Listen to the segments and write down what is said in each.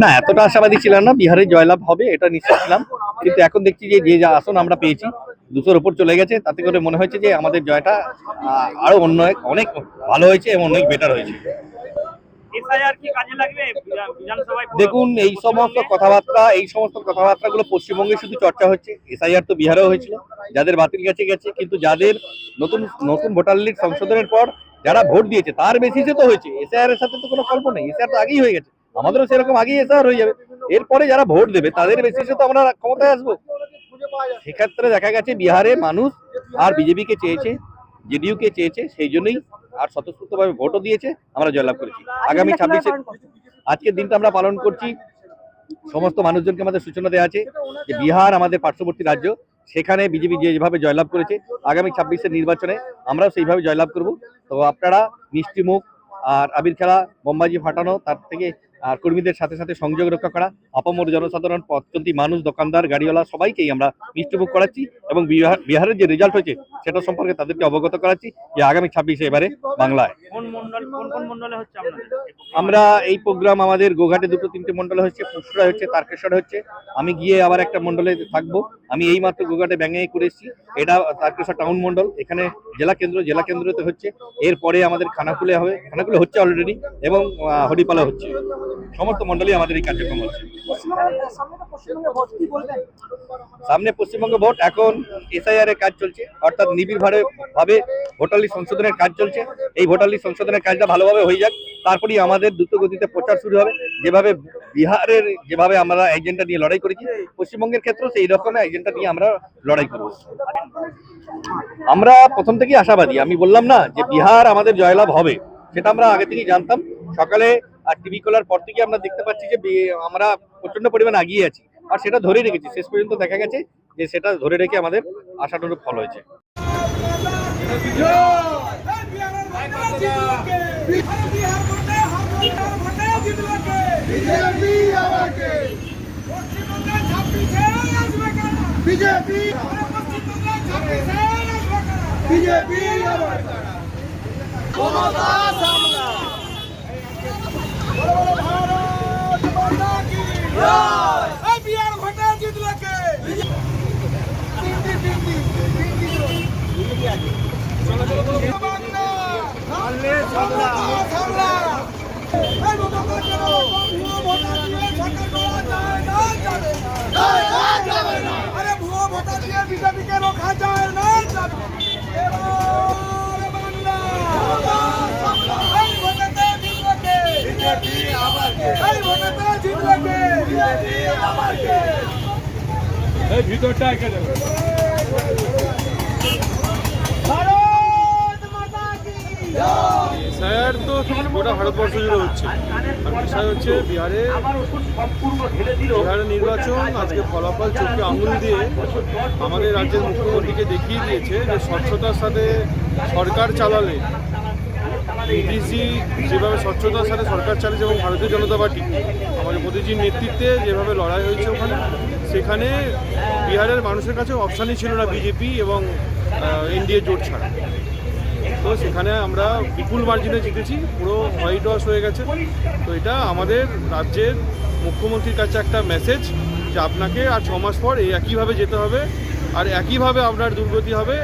না, এতটা আশাবাদী ছিলাম না, বিহারে জয়লাভ হবে, এটা নিশ্চিত ছিলাম। কিন্তু এখন দেখছি যে যে যা আসন আমরা পেয়েছি, দুশোর ওপর চলে গেছে, তাতে করে মনে হয়েছে যে, আমাদের জয়টা আরও অন্য অনেক ভালো হয়েছে এবং অনেক বেটার হয়েছে। দেখুন এই সমস্ত কথাবার্তা এই সমস্ত কথাবার্তাগুলো পশ্চিমবঙ্গে শুধু চর্চা হচ্ছে এসআইআর তো বিহারেও হয়েছিল যাদের বাতিল গেছে গেছে কিন্তু যাদের নতুন নতুন ভোটার লিস্ট সংশোধনের পর যারা ভোট দিয়েছে তার বেসিসে তো হয়েছে এসআইআর এর সাথে তো কোনো গল্প নেই এসআইআর তো আগেই হয়ে গেছে আমাদেরও সেরকম আগেই এসআইআর হয়ে যাবে এরপরে যারা ভোট দেবে তাদের বেসিসে তো আমরা ক্ষমতায় আসব। সেক্ষেত্রে দেখা গেছে বিহারে মানুষ আর বিজেপিকে চেয়েছে জেডিইউ কে চেয়েছে সেই জন্যই আর স্বতঃস্ফূর্তভাবে ভোটও দিয়েছে আমরা জয়লাভ করেছি। আগামী ছাব্বিশে আজকের দিনটা আমরা পালন করছি। সমস্ত মানুষজনকে আমাদের সূচনা দেওয়া আছে যে বিহার আমাদের পার্শ্ববর্তী রাজ্য সেখানে বিজেপি যেভাবে জয়লাভ করেছে আগামী ছাব্বিশের নির্বাচনে আমরাও সেইভাবে জয়লাভ করব। তো আপনারা মিষ্টি মুখ আর আবির খেলা বোম্বাজি ফাটানো তার থেকে আর কর্মীদের সাথে সাথে সংযোগ রক্ষা করা আপামর জনসাধারণ পথচলতি মানুষ দোকানদার গাড়িওয়ালা সবাইকেই আমরা মিষ্টিমুখ করাচ্ছি এবং বিহার বিহারের যে রেজাল্ট হয়েছে সেটা সম্পর্কে তাদেরকে অবগত করাচ্ছি যে আগামী ছাব্বিশে এবারে বাংলায়। আমরা এই প্রোগ্রাম আমাদের গোঘাটে দুটো তিনটে মন্ডলে হচ্ছে ফুসরা হচ্ছে তারকেশ্বর হচ্ছে। আমি গিয়ে আবার একটা মন্ডলে থাকব। আমি এই মাত্র গোঘাটে ব্যাঙে করে এসেছি। এটা তারকেশ্বর টাউন মন্ডল এখানে জেলা কেন্দ্র জেলা কেন্দ্রতে হচ্ছে। এরপরে আমাদের খানাকুলে হবে খানাকুলে হচ্ছে অলরেডি এবং হরিপালা হচ্ছে। সমস্ত মন্ডলে আমাদের এই কার্যক্রম হচ্ছে। সামনে পশ্চিমবঙ্গ ভোট, এখন এসআইআর এর কাজ চলছে। অর্থাৎ নিবিড় ভাবে লিস্ট সংশোধনের কাজ চলছে। এই ভোটার লিস্ট সংশোধনের কাজটা ভালোভাবে হয়ে যাক। তারপরেই আমাদের দ্রুত গতিতে প্রচার শুরু হবে। যেভাবে বিহারের, যেভাবে আমরা এজেন্ডা নিয়ে লড়াই করেছি, পশ্চিমবঙ্গের ক্ষেত্রেও সেই রকম এজেন্ডা নিয়ে আমরা লড়াই করব। আমরা প্রথম থেকেই আশাবাদী। আমি বললাম না যে বিহার আমাদের জয়লাভ হবে, সেটা আমরা আগে থেকেই জানতাম। সকালে আর টিভি খোলার পর থেকে আমরা দেখতে পাচ্ছি যে বি- আমরা প্রচণ্ড পরিমাণে আগিয়ে আছি। আর সেটা ধরে রেখেছি। শেষ পর্যন্ত দেখা গেছে যে সেটা ধরে রেখে আমাদের আশানুরূপ ফল হয়েছে। বিজেপি বিজেপি মমতা সামনা ভারত মাতা কি জয় এই বিহার ভোটে জিতলে কে তিনটি তিনটি তিনটি বাংলা সামনে সামলা সামলা এই মমতা কেন ভুয়ো ভোটার দিয়ে সরকার করা যায় না যাবে না যাবে না আরে ভুয়ো ভোটার দিয়ে বিজেপিকে রোখা যায় না যাবে না। এবার বাংলা এই ভোটেতে জিতবে কে বিজেপি আবার কে এই ভোটেতে জিতবে কে বিজেপি আবার কে স্যার, তো গোটা ভারতবর্ষ জুড়ে হচ্ছে। বিষয় হচ্ছে বিহারে বিহারের নির্বাচন, আজকে ফলাফল চোখে আঙুল দিয়ে আমাদের রাজ্যের মুখ্যমন্ত্রীকে দেখিয়ে দিয়েছে যে স্বচ্ছতার সাথে সরকার চালালে নীতিশজি যেভাবে স্বচ্ছতার সাথে সরকার চালিয়েছে এবং ভারতীয় জনতা পার্টি, আমাদের মোদীজির নেতৃত্বে যেভাবে লড়াই হয়েছে ওখানে সেখানে বিহারের মানুষের কাছে অপশানই ছিল না বিজেপি এবং এনডিএ জোট ছাড়া। তো সেখানে আমরা বিপুল মার্জিনে জিতেছি, পুরো হোয়াইট ওয়াশ হয়ে গেছে। তো এটা আমাদের রাজ্যের মুখ্যমন্ত্রীর কাছে একটা মেসেজ যে আপনাকে আর ছ মাস পর এই একইভাবে যেতে হবে, আর একইভাবে আপনার দুর্গতি হবে।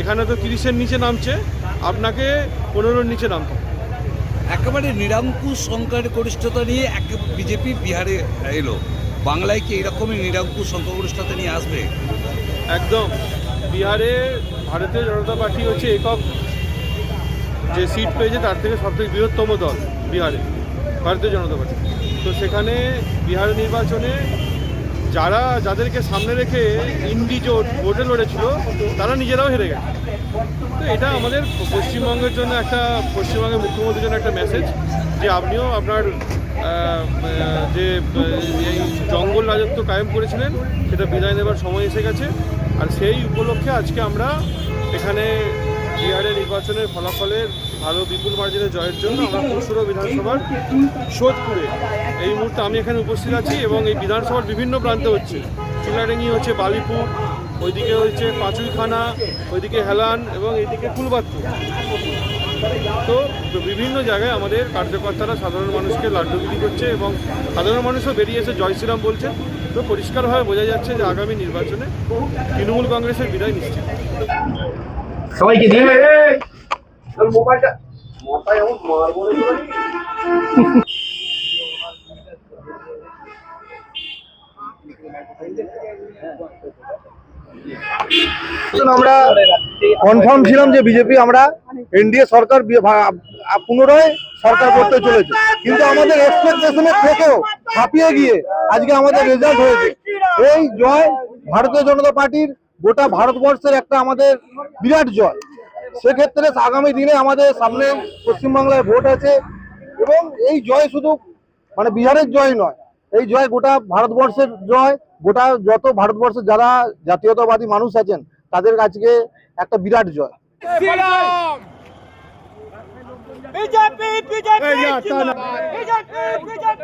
এখানে তো তিরিশের নিচে নামছে, আপনাকে পনেরোর নিচে নামতে। একেবারে নিরঙ্কুশ সংখ্যার গরিষ্ঠতা নিয়ে এক বিজেপি বিহারে এলো। বাংলায় কি এরকমই নিরঙ্কুশ সংখ্যাগরিষ্ঠতা নিয়ে আসবে? একদম। বিহারে ভারতীয় জনতা পার্টি হচ্ছে একক যে সিট পেয়েছে, তার থেকে সবথেকে বৃহত্তম দল বিহারে, ভারতীয় জনতা পার্টি। তো সেখানে বিহার নির্বাচনে যারা, যাদেরকে সামনে রেখে ইন্ডি জোট ভোটে লড়েছিল, তারা নিজেরাও হেরে গেছে। তো এটা আমাদের পশ্চিমবঙ্গের জন্য একটা, পশ্চিমবঙ্গের মুখ্যমন্ত্রীর জন্য একটা মেসেজ যে আপনিও আপনার যে, এই জঙ্গল রাজত্ব কায়েম করেছিলেন, সেটা বিদায় নেবার সময় এসে গেছে। আর সেই উপলক্ষে আজকে আমরা এখানে বিহারের নির্বাচনের ফলাফলের ভালো বিপুল মার্জিনে জয়ের জন্য আমরা পরশুরা বিধানসভার সোদপুরে এই মুহূর্তে আমি এখানে উপস্থিত আছি এবং এই বিধানসভার বিভিন্ন প্রান্তে হচ্ছে। চিলাডেঙ্গি হচ্ছে, বালিপুর ওইদিকে হচ্ছে পাঁচুইখানা ওইদিকে হেলান এবং এইদিকে ফুলবাত্তু তো বিভিন্ন জায়গায় আমাদের কার্যকর্তারা সাধারণ মানুষকে লাড্ডু বিলি করছে এবং সাধারণ মানুষও বেরিয়ে এসে জয় শ্রীরাম বলছে। তো পরিষ্কারভাবে বোঝা যাচ্ছে যে আগামী নির্বাচনে তৃণমূল কংগ্রেসের বিদায় নিশ্চিত। সবাইকে দিয়ে আমরা কনফার্ম ছিলাম যে বিজেপি আমরা এনডিএ সরকার পুনরায় সরকার করতে চলেছে। কিন্তু আমাদের এক্সপেকটেশনের থেকেও ছাপিয়ে গিয়ে আজকে আমাদের রেজাল্ট হয়েছে। এই জয় ভারতীয় জনতা পার্টির গোটা ভারতবর্ষের একটা আমাদের বিরাট জয়। সেক্ষেত্রে আগামী দিনে আমাদের সামনে পশ্চিমবাংলায় ভোট আছে এবং এই জয় শুধু মানে বিহারের জয় নয় এই জয় গোটা ভারতবর্ষের জয় গোটা যত ভারতবর্ষের যারা জাতীয়তাবাদী মানুষ আছেন তাদের আজকে একটা বিরাট জয়। BJP BJP BJP BJP